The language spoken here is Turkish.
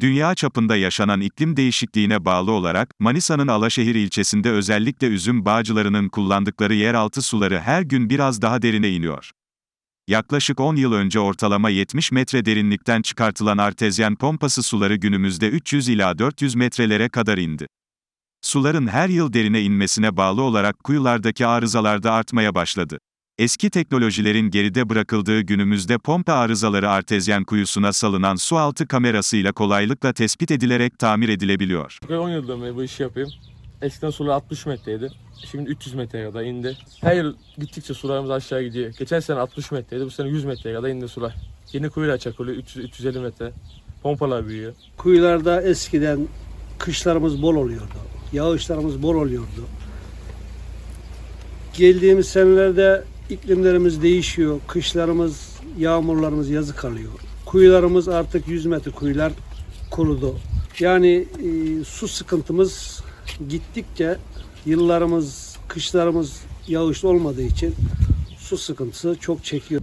Dünya çapında yaşanan iklim değişikliğine bağlı olarak, Manisa'nın Alaşehir ilçesinde özellikle üzüm bağcılarının kullandıkları yeraltı suları her gün biraz daha derine iniyor. Yaklaşık 10 yıl önce ortalama 70 metre derinlikten çıkartılan artezyen pompası suları günümüzde 300 ila 400 metrelere kadar indi. Suların her yıl derine inmesine bağlı olarak kuyulardaki arızalarda artmaya başladı. Eski teknolojilerin geride bırakıldığı günümüzde pompa arızaları artezyen kuyusuna salınan su altı kamerasıyla kolaylıkla tespit edilerek tamir edilebiliyor. Ben 10 yıldır beri bu işi yapıyorum. Eskiden sular 60 metreydi. Şimdi 300 metreye kadar indi. Her yıl gittikçe sularımız aşağı gidiyor. Geçen sene 60 metreydi. Bu sene 100 metreye kadar indi sular. Yeni kuyular çakılıyor. 300 350 metre. Pompalar büyüyor. Kuyularda eskiden kışlarımız bol oluyordu. Yağışlarımız bol oluyordu. Geldiğimiz senelerde iklimlerimiz değişiyor. Kışlarımız, yağmurlarımız yazı kalıyor. Kuyularımız artık 100 metre kuyular kurudu. Yani e, su sıkıntımız gittikçe yıllarımız, kışlarımız yağışlı olmadığı için su sıkıntısı çok çekiyor.